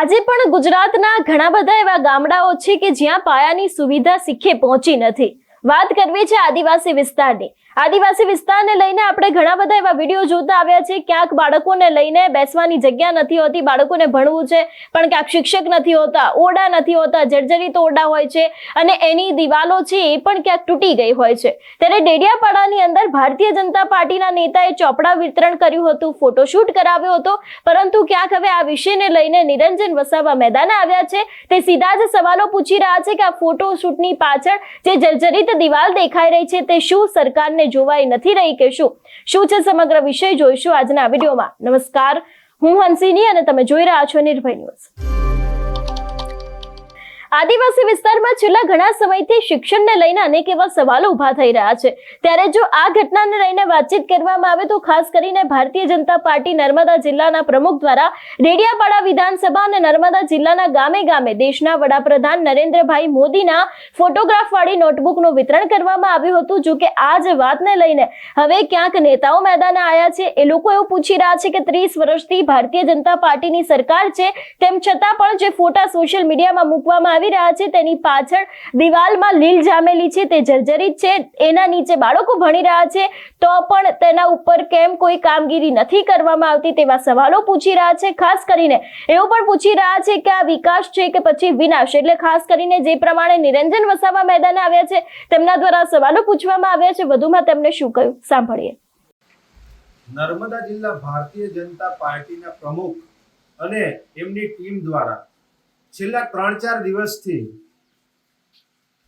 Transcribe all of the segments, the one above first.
આજે પણ ગુજરાતના ઘણા બધા એવા ગામડાઓ છે કે જ્યાં પાયાની સુવિધા શીખે પહોંચી નથી. વાત કરવી છે આદિવાસી વિસ્તારની. આદિવાસી વિસ્તારને લઈને આપણે ઘણા બધા એવા વીડિયો જોતા આવ્યા છે. ક્યાંક બાળકોને લઈને બેસવાની જગ્યા નથી હોતી, બાળકોને ભણવું છે, પણ ક્યાંક શિક્ષક નથી હોતા, ઓરડા નથી હોતા, જર્જરિત ઓરડા હોય છે અને એની દિવાલો છે એ પણ ક્યાંક તૂટી ગઈ હોય છે. ત્યારે ડેડિયાપાડાની અંદર ભારતીય જનતા પાર્ટીના નેતાએ ચોપડા વિતરણ કર્યું હતું, ફોટોશૂટ કરાવ્યો હતો, પરંતુ ક્યાંક હવે આ વિષયને લઈને નિરંજન વસાવા મેદાને આવ્યા છે. તે સીધા જ સવાલો પૂછી રહ્યા છે કે આ ફોટોશૂટની પાછળ જે જર્જરિત દિવાલ દેખાઈ રહી છે તે શું સરકારને જોવાઈ નથી રહી કે શું શું છે સમગ્ર વિષય જોઈશું આજના વિડીયોમાં. નમસ્કાર. હું હંસિની અને તમે જોઈ રહ્યા છો નિર્ભય ન્યૂઝ. આદિવાસી વિસ્તારમાં છેલ્લા ઘણા સમયથી શિક્ષણને લઈને અનેક એવા સવાલો ઊભા થઈ રહ્યા છે. ત્યારે જો આ ઘટનાને લઈને વાતચીત કરવામાં આવે તો ખાસ કરીને ભારતીય જનતા પાર્ટી નર્મદા જિલ્લાના પ્રમુખ દ્વારા રેડિયાપાડા વિધાનસભા અને નર્મદા જિલ્લાના ગામે ગામે દેશના વડાપ્રધાન નરેન્દ્રભાઈ મોદીના ફોટોગ્રાફવાળી નોટબુકનું વિતરણ કરવામાં આવ્યું હતું. જો કે આ જ વાતને લઈને હવે ક્યાંક નેતાઓ મેદાને આવ્યા છે. એ લોકો એવું પૂછી રહ્યા છે કે ત્રીસ વર્ષથી ભારતીય જનતા પાર્ટીની સરકાર છે, તેમ છતાં પણ જે ફોટા સોશિયલ મીડિયામાં મૂકવામાં આવી રહ્યા છે. તેની પાછળ દિવાલમાં લીલ જામેલી છે. તે જર્જરિત છે. એના નીચે બાળકો ભણી રહ્યા છે. તો પણ તેના ઉપર કેમ કોઈ કામગીરી નથી કરવામાં આવતી તેવા સવાલો પૂછી રહ્યા છે. ખાસ કરીને એવું પણ પૂછી રહ્યા છે કે આ વિકાસ છે કે પછી વિનાશ? એટલે ખાસ કરીને જે પ્રમાણે નિરંજન વસાવા મેદાને આવ્યા છે, તેમના દ્વારા સવાલો પૂછવામાં આવ્યા છે. વધુમાં તેમણે શું કહ્યું? સાંભળીએ. નર્મદા જિલ્લા ભારતીય જનતા પાર્ટીના પ્રમુખ અને એમની ટીમ દ્વારા છેલ્લા ત્રણ ચાર દિવસથી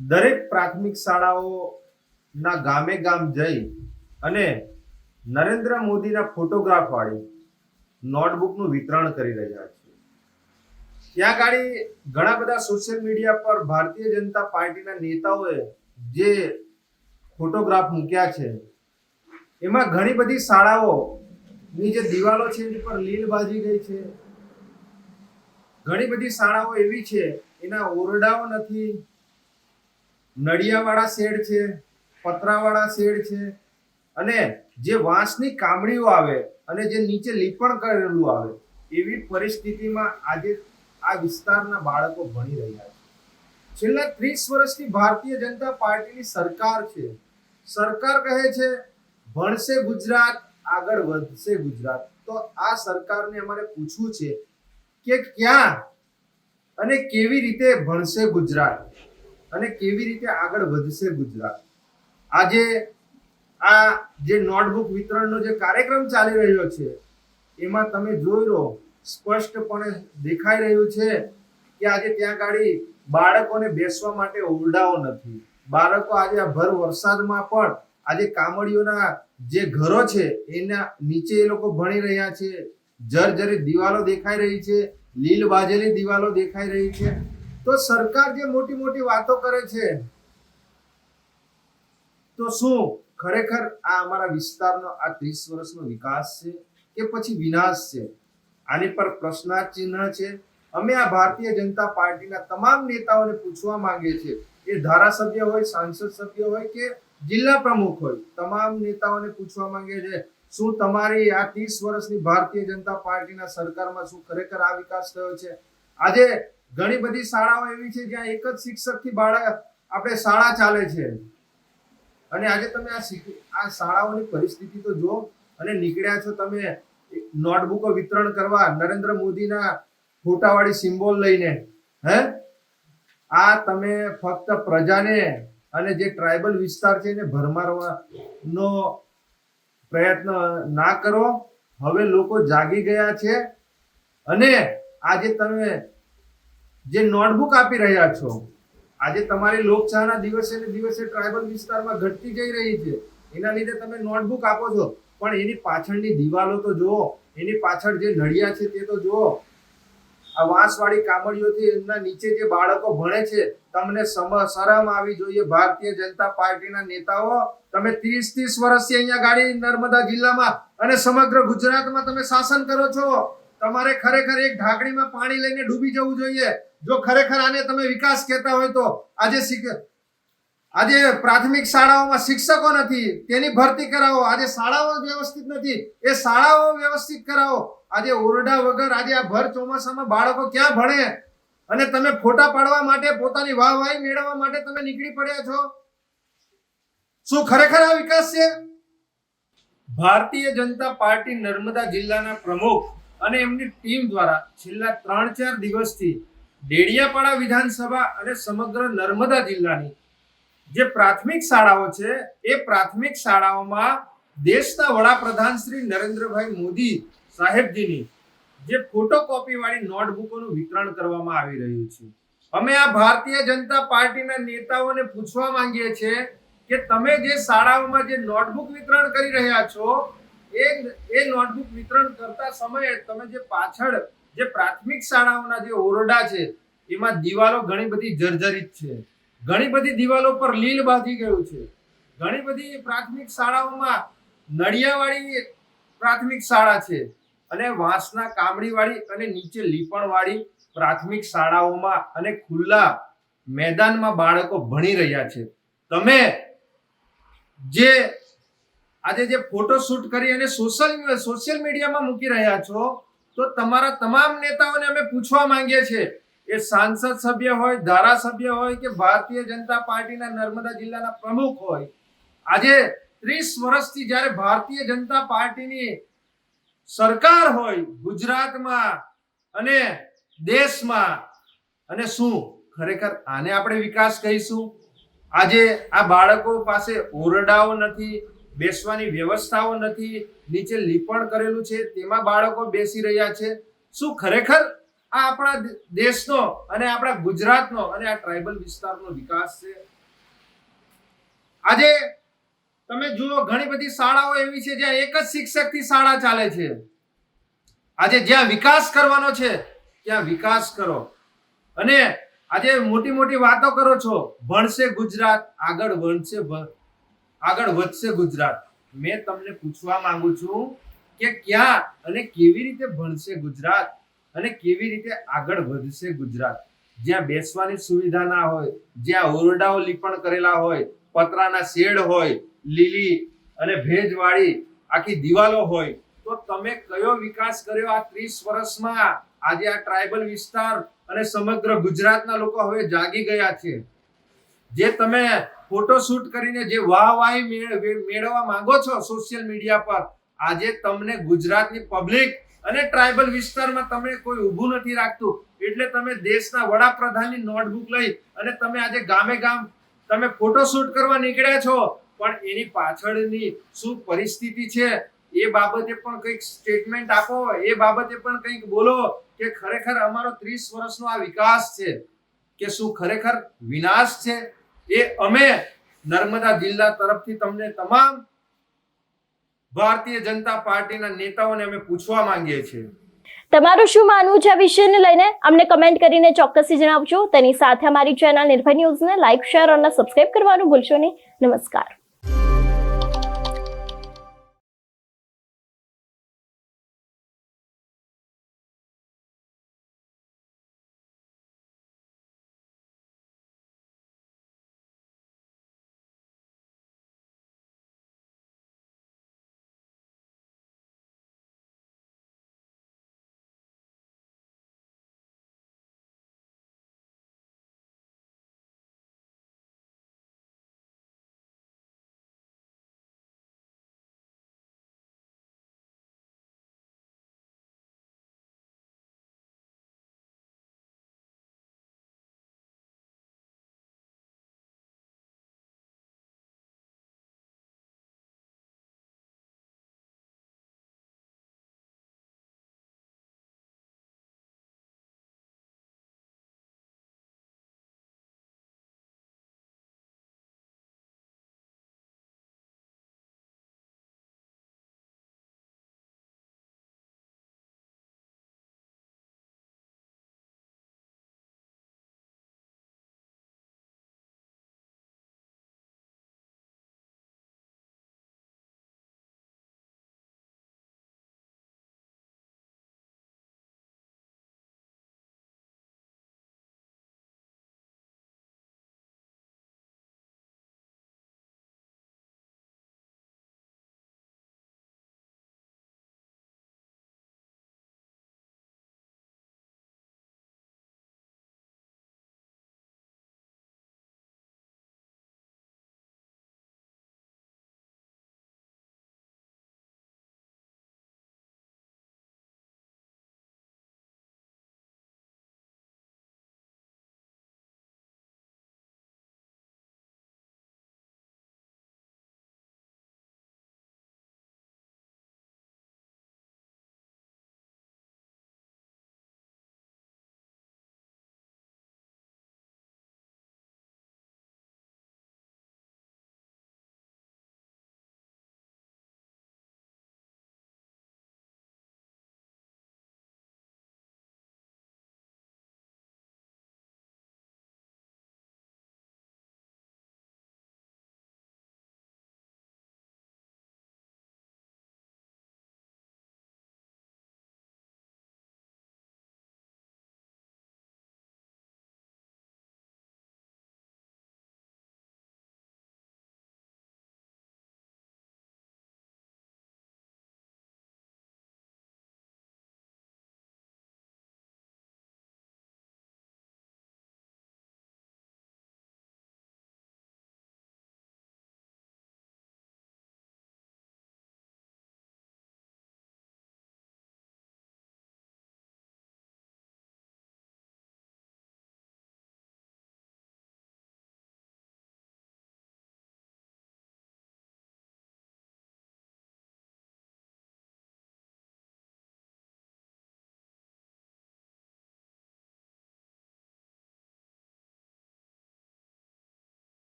દરેક પ્રાથમિક શાળાઓના ગામે ગામ જઈ અને નરેન્દ્ર મોદીના ફોટોગ્રાફ વાળી નોટબુકનું વિતરણ કરી રહ્યા છે ત્યાં ગાડી ઘણા બધા સોશિયલ મીડિયા પર ભારતીય જનતા પાર્ટીના નેતાઓએ જે ફોટોગ્રાફ મૂક્યા છે, એમાં ઘણી બધી શાળાઓની જે દિવાલો છે એની પર લીલ બાજી ગઈ છે. ઘણી બધી શાળાઓ એવી છે, એના ઓરડાઓ નથી. નડિયાવાળા શેડ છે, પતરાવાળા શેડ છે. અને જે વાંસની કામડીઓ આવે અને જે નીચે લીપણ કરેલું આવે, એવી પરિસ્થિતિમાં આજે આ વિસ્તારના બાળકો ભણી રહ્યા છે. છેલ્લા ત્રીસ વર્ષથી ભારતીય જનતા પાર્ટીની સરકાર છે. સરકાર કહે છે, ભણશે ગુજરાત, આગળ વધશે ગુજરાત. તો આ સરકારને અમારે પૂછવું છે કે ક્યાં અને કેવી રીતે ભણશે ગુજરાત? અને કેવી રીતે આગળ વધશે ગુજરાત? આજે આ જે નોટબુક વિતરણનો જે કાર્યક્રમ ચાલી રહ્યો છે, એમાં તમે જોઈ લો, સ્પષ્ટપણે દેખાઈ રહ્યું છે કે આજે ત્યાં ગાડી બાળકોને બેસવા માટે ઓરડાઓ નથી. બાળકો આજે આ ભર વરસાદમાં પણ આજે કામડીઓના જે ઘરો છે, એના નીચે એ લોકો ભણી રહ્યા છે. જર્જરિત દિવાલો દેખાઈ રહી છે, લીલ બાજેલી દિવાલો દેખાઈ રહી છે. તો સરકાર જે મોટી મોટી વાતો કરે છે, તો શું ખરેખર આ અમારા વિસ્તારનો આ ત્રીસ વર્ષનો વિકાસ છે કે પછી વિનાશ છે? આની પર પ્રશ્નાચિહ્ન છે. અમે આ ભારતીય જનતા પાર્ટીના તમામ નેતાઓને પૂછવા માંગીએ છીએ, એ ધારાસભ્ય હોય, સાંસદ સભ્ય હોય કે જિલ્લા પ્રમુખ હોય, તમામ નેતાઓને પૂછવા માંગીએ છીએ શું તમારી આ ત્રીસ વર્ષની ભારતીય જનતા પાર્ટીના સરકારમાં શું ખરેખર આ વિકાસ થયો છે? આજે ઘણી બધી શાળાઓ એવી છે જ્યાં એક જ શિક્ષકથી બાળક આપણે શાળા ચાલે છે. અને આજે તમે આ આ શાળાઓની પરિસ્થિતિ તો જુઓ અને નીકળ્યા છો તમે નોટબુકો વિતરણ કરવા નરેન્દ્ર મોદીના ફોટાવાળી સિમ્બોલ લઈને. હે? આ તમે ફક્ત પ્રજાને અને જે ટ્રાઇબલ વિસ્તાર છે એને ભરમારવાનો પ્રયત્ન ના કરો. હવે લોકો જાગી ગયા છે અને આજે તમે જે નોટબુક આપી રહ્યા છો, આજે તમારી લોકશાહના દિવસે ને દિવસે ટ્રાઇબલ વિસ્તારમાં ઘટતી જઈ રહી છે. એના લીધે તમે નોટબુક આપો છો. પણ એની પાછળની દિવાલો તો જુઓ. એની પાછળ જે નળિયા છે તે તો જુઓ. આ વાંસવાળી કામડીઓથી એમના નીચે જે બાળકો ભણે છે, તમને શરમ આવી જોઈએ. ભારતીય જનતા પાર્ટીના નેતાઓ, તમે ત્રીસ ત્રીસ વર્ષથી અહીંયા ગાડી નર્મદા જિલ્લામાં અને સમગ્ર ગુજરાતમાં તમે શાસન કરો છો. તમારે ખરેખર એક ઢાંકણીમાં પાણી લઈને ડૂબી જવું જોઈએ. જો ખરેખર આને તમે વિકાસ કહેતા હોય તો આજે આજે પ્રાથમિક શાળાઓમાં શિક્ષકો નથી. તેની ભરતી કરાવો. આજે શાળાઓ વ્યવસ્થિત નથી. એ શાળાઓ વ્યવસ્થિત કરાવો. આજે ઓરડા વગર આજે આ ભર ચોમાસામાં બાળકો ક્યાં ભણે? અને તમે ફોટા પાડવા માટે પોતાની વાહવાહી મેળવવા માટે તમે નીકળી પડ્યા છો? શું ખરેખર આ વિકાસ છે? ભારતીય જનતા પાર્ટી નર્મદા જિલ્લાના પ્રમુખ અને એમની ટીમ દ્વારા છેલ્લા ત્રણ ચાર દિવસથી ડેડિયાપાડા વિધાનસભા અને સમગ્ર નર્મદા જિલ્લાની જે પ્રાથમિક શાળાઓ છે, એ પ્રાથમિક શાળાઓમાં દેશના વડાપ્રધાન શ્રી નરેન્દ્રભાઈ મોદી સાહેબજીની જે ફોટોકોપી વાળી નોટબુકોનું વિતરણ કરવામાં આવી રહ્યું છે. અમે આ ભારતીય જનતા પાર્ટીના નેતાઓને પૂછવા માંગીએ છીએ કે તમે જે શાળાઓમાં જે નોટબુક વિતરણ કરી રહ્યા છો, એ એ નોટબુક વિતરણ કરતા સમયે તમે જે પાછળ જે પ્રાથમિક શાળાઓના જે ઓરડા છે, એમાં દિવાલો ઘણી બધી જર્જરિત છે. ઘણી બધી દિવાલો પર લીલ બાંધી ગયું છે. ઘણી બધી પ્રાથમિક શાળાઓમાં નડિયાવાળી પ્રાથમિક શાળા છે. અને વાંસના કામડીવાળી અને નીચે લીપણવાળી પ્રાથમિક શાળાઓમાં અને ખુલ્લા મેદાનમાં બાળકો ભણી રહ્યા છે. તમે જે આજે જે ફોટો શૂટ કરી અને સોશિયલ સોશિયલ મીડિયામાં મૂકી રહ્યા છો, તો તમારા તમામ નેતાઓને અમે પૂછવા માંગીએ છીએ, એ સાંસદ સભ્ય હોય, ધારાસભ્ય હોય કે ભારતીય જનતા પાર્ટીના નર્મદા જિલ્લાના પ્રમુખ હોય, આજે ત્રીસ વર્ષથી જ્યારે ભારતીય જનતા પાર્ટીની સરકાર હોય ગુજરાતમાં અને દેશમાં. અને શું? ખરેખર આને આપણે વિકાસ કહીશું? આજે આ બાળકો પાસે ઓરડાઓ નથી, બેસવાની વ્યવસ્થાઓ નથી, નીચે લીપણ કરેલું છે, તેમાં બાળકો બેસી રહ્યા છે. શું ખરેખર આ આપણા દેશનો અને આપણા ગુજરાતનો અને આ ટ્રાઇબલ વિસ્તારનો વિકાસ છે? આજે તમે જુઓ, ઘણી બધી શાળાઓ એવી છે જ્યાં એક જ શિક્ષકથી શાળા ચાલે છે. આજે જ્યાં વિકાસ કરવાનો છે, ત્યાં વિકાસ કરો. અને આજે મોટી મોટી વાતો કરો છો, ભણશે ગુજરાત, આગળ વધશે આગળ વધશે ગુજરાત. મેં તમને પૂછવા માંગુ છું કે ક્યાં અને કેવી રીતે ભણશે ગુજરાત અને કેવી રીતે આગળ વધશે ગુજરાત? જ્યાં બેસવાની સુવિધા ના હોય, જ્યાં ઓરડાઓ લીપણ કરેલા હોય, પતરાના શેડ હોય લીલી અને ભેજવાળી આખી દિવાલો હોય, તો તમે કયો વિકાસ કર્યો આ ત્રીસ વર્ષમાં? આજે આ ટ્રાઇબલ વિસ્તાર અને સમગ્ર ગુજરાતના લોકો હવે જાગી ગયા છે. જે તમે ફોટો શૂટ કરીને જે વાહવાહી મેળ- મેળવવા માંગો છો સોશિયલ મીડિયા પર, આજે તમને ગુજરાતની પબ્લિક અને ટ્રાઇબલ વિસ્તારમાં તમે કોઈ ઊભું નથી રાખતું. એટલે તમે દેશના વડાપ્રધાનની નોટબુક લઈ અને તમે આજે ગામે ગામ તમે ફોટો શૂટ કરવા નીકળ્યા છો. પણ એની પાછળની શું પરિસ્થિતિ છે એ બાબતે પણ કંઈક સ્ટેટમેન્ટ આપો, એ બાબતે પણ કંઈક બોલો કે ખરેખર અમારો ત્રીસ વર્ષનો આ વિકાસ છે કે શું ખરેખર વિનાશ છે? એ અમે નર્મદા જિલ્લા તરફથી તમને તમામ ભારતીય જનતા પાર્ટીના નેતાઓને અમે પૂછવા માંગીએ છીએ. તમારું શું માનવું છે આ વિષયને લઈને? અમને કમેન્ટ કરીને ચોક્કસથી જણાવજો. તેની સાથે અમારી ચેનલ નિર્ભય ન્યૂઝને લાઇક શેર અને સબસ્ક્રાઇબ કરવાનું ભૂલશો નહીં. નમસ્કાર.